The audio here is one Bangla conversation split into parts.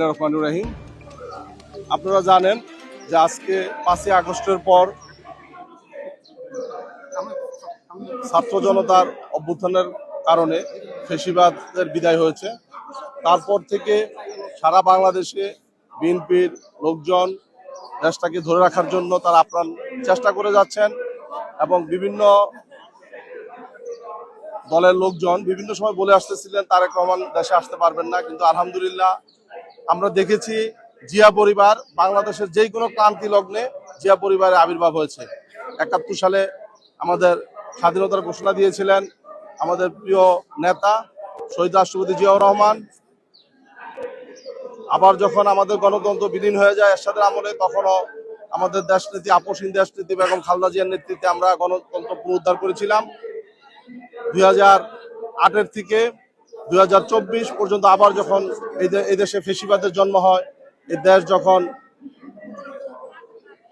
রহমানুর রাহিম। আপনারা জানেন যে আজকে পাঁচই আগস্টের পর ছাত্র জনতার অভ্যুত্থানের কারণে ফেসিবাদের বিদায় হয়েছে। তারপর থেকে সারা বাংলাদেশে বিএনপির লোকজন দেশটাকে ধরে রাখার জন্য তারা আপ্রাণ চেষ্টা করে যাচ্ছেন এবং বিভিন্ন দলের লোকজন বিভিন্ন সময় বলে আসতেছিলেন, তারেক রহমান দেশে আসতে পারবেন না, কিন্তু আলহামদুলিল্লাহ আমরা দেখেছি জিয়া পরিবার বাংলাদেশের যে কোনো ক্রান্তি লগ্নে জিয়া পরিবারের আবির্ভাব হয়েছে। একাত্তর সালে আমাদের স্বাধীনতার ঘোষণা দিয়েছিলেন আমাদের প্রিয় নেতা শহীদ রাষ্ট্রপতি জিয়াউর রহমান। আবার যখন আমাদের গণতন্ত্র বিলীন হয়ে যায় এরশাদের আমলে, তখনও আমাদের দেশনীতি, আপসীন দেশনীতি বেগম খালদা জিয়ার নেতৃত্বে আমরা গণতন্ত্র পুনরুদ্ধার করেছিলাম। দুই হাজার আটের থেকে দুই হাজার চব্বিশ পর্যন্ত আবার যখন এই দেশে ফেসিবাদের জন্ম হয়, এই দেশ যখন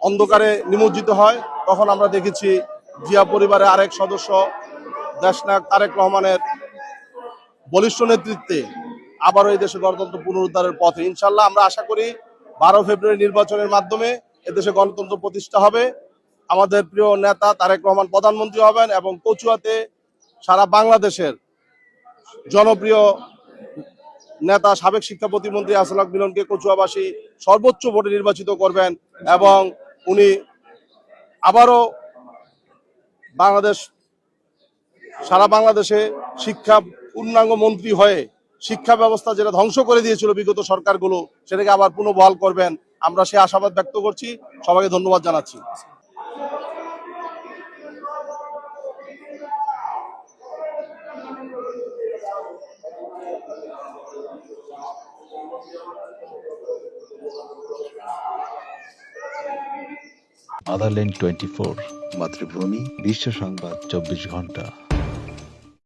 অন্ধকারে নিমজ্জিত হয়, তখন আমরা দেখেছি জিয়া পরিবারের আরেক সদস্য, দেশনায়ক তারেক রহমানের বলিষ্ঠ নেতৃত্বে আবারও এই দেশে গণতন্ত্র পুনরুদ্ধারের পথে। ইনশাল্লাহ আমরা আশা করি বারো ফেব্রুয়ারি নির্বাচনের মাধ্যমে এদেশে গণতন্ত্র প্রতিষ্ঠা হবে। আমাদের প্রিয় নেতা তারেক রহমান প্রধানমন্ত্রী হবেন এবং কচুয়াতে সারা বাংলাদেশের জনপ্রিয় নেতা, সাবেক শিক্ষা প্রতিমন্ত্রী আসলাক মিলনকে কচুয়াবাসী সর্বোচ্চ ভোটে নির্বাচিত করবেন এবং উনি আবারও বাংলাদেশ, সারা বাংলাদেশে শিক্ষা পূর্ণাঙ্গ মন্ত্রী হয়ে শিক্ষা ব্যবস্থা যেটা ধ্বংস করে দিয়েছিল বিগত সরকারগুলো, সেটাকে আবার পুনর্বহাল করবেন। আমরা সে আশাবাদ ব্যক্ত করছি। সবাইকে ধন্যবাদ জানাচ্ছি। আদারল্যান্ড টোয়েন্টি ফোর মাতৃভূমি বিশ্ব সংবাদ চব্বিশ ঘণ্টা।